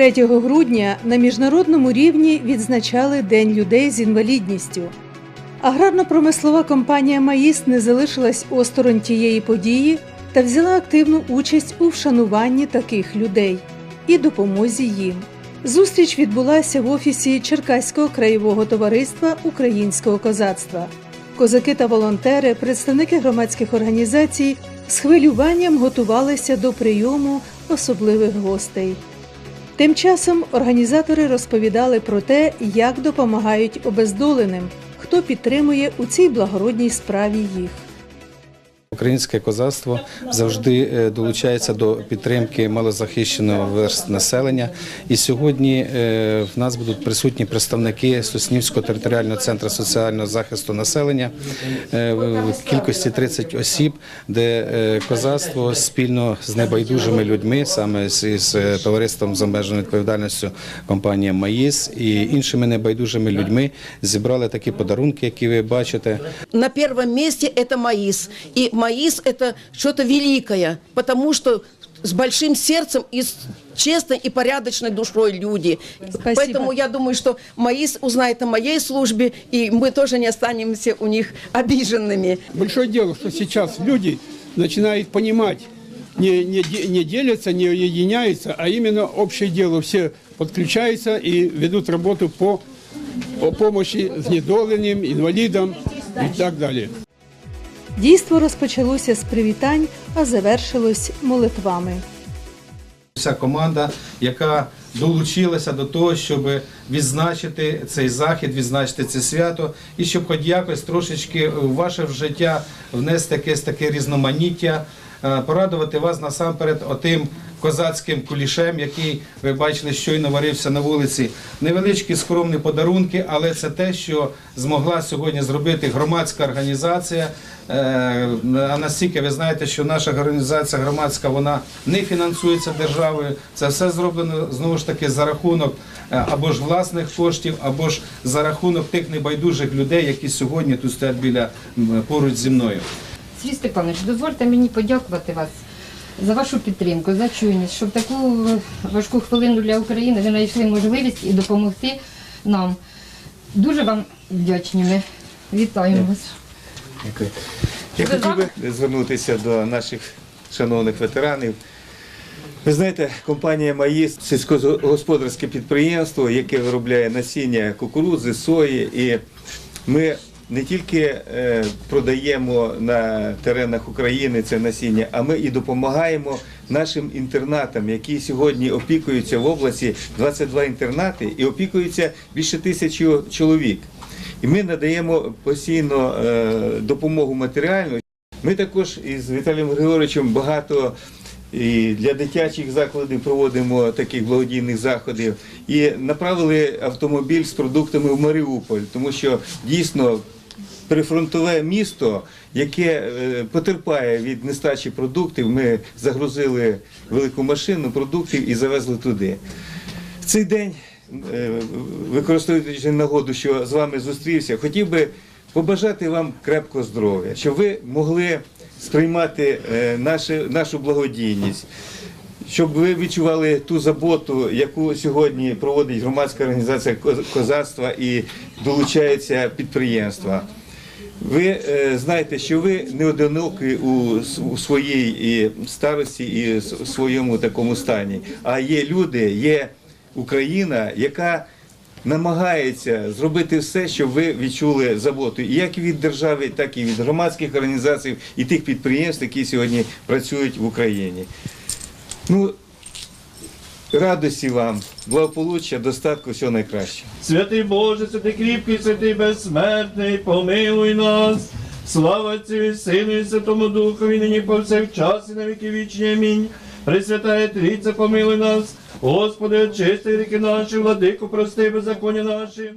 3 грудня на міжнародному рівні відзначали День людей з інвалідністю. Аграрно-промислова компанія Маїс не залишилась осторонь тієї події та взяла активну участь у вшануванні таких людей і допомозі їм. Зустріч відбулася в офісі Черкаського краєвого товариства українського козацтва. Козаки та волонтери, представники громадських організацій з хвилюванням готувалися до прийому особливих гостей. Тим часом організатори розповідали про те, як допомагають обездоленим, хто підтримує у цій благородній справі їх. Українське козацтво завжди е, долучається до підтримки малозахищеного верст населення. І сьогодні е, в нас будуть присутні представники Соснівського територіального центру соціального захисту населення е, в кількості 30 осіб, де козацтво спільно з небайдужими людьми, саме з товариством з обмеженою відповідальністю компанія Маїс і іншими небайдужими людьми зібрали такі подарунки, які ви бачите. на первом месте это маис. И маис это что-то великое, потому что с большим сердцем и с честной и порядочной душой люди. Спасибо. Поэтому я думаю, что маис узнает о моей службе, и мы тоже не останемся у них обиженными. Большое дело, что сейчас люди начинают понимать, не, не, не делятся, не единяются, а именно общее дело. Все подключаются и ведут работу по, по помощи знедоленным, инвалидам и так далее. Дійство розпочалося з привітань, а завершилось молитвами. Вся команда, яка долучилася до того, щоб відзначити цей захід, відзначити це свято, і щоб хоч якось трошечки в ваше життя внести якесь таке різноманіття, е, порадувати вас насамперед отим козацьким кулішем, який ви бачили, щойно варився на вулиці. Невеличкі скромні подарунки, але це те, що змогла сьогодні зробити громадська організація. Е, А настільки ви знаєте, що наша організація громадська вона не фінансується державою. Це все зроблено знову ж таки за рахунок е, або ж власних коштів, або ж за рахунок тих небайдужих людей, які сьогодні тут стоять біля поруч зі мною. Сергій Степанович, дозвольте мені подякувати вас за вашу підтримку, за чуйність, щоб таку важку хвилину для України ви знайшли можливість і допомогти нам. Дуже вам вдячні. Вітаємо вас. Дякую. Я хотів би звернутися до наших шановних ветеранів. Ви знаєте, компанія МАїС сільськогосподарське підприємство, яке виробляє насіння кукурудзи, сої. І ми не тільки е, продаємо на теренах України це насіння, а ми і допомагаємо нашим інтернатам, які сьогодні опікуються в області 22 інтернати і опікуються більше тисячі чоловік. І ми надаємо постійно е, допомогу матеріальну. Ми також із Віталієм Григоровичем багато і для дитячих закладів проводимо таких благодійних заходів. І направили автомобіль з продуктами в Маріуполь, тому що дійсно прифронтове місто, яке е, потерпає від нестачі продуктів. Ми загрузили велику машину продуктів і завезли туди. В цей день, е, використовуючи нагоду, що з вами зустрівся, хотів би побажати вам крепкого здоров'я, щоб ви могли сприймати е, нашу благодійність. Щоб ви відчували ту заботу, яку сьогодні проводить громадська організація козацтва і долучаються підприємства. Ви е, знаєте, що ви не одинокі у, своїй і старості і у своєму такому стані, а є люди, є Україна, яка намагається зробити все, щоб ви відчули заботу як від держави, так і від громадських організацій і тих підприємств, які сьогодні працюють в Україні. Ну, радості вам, благополуччя, достатку, всього найкращого. Святий Боже, святий кріпкий, святий безсмертний, помилуй нас. Слава Цю Сину і Святому Духові, нині повсякчас і на віки вічні. Амінь. Пресвятає Трійця, помилуй нас. Господи, очисти ріки наші, владику, прости беззаконня наші.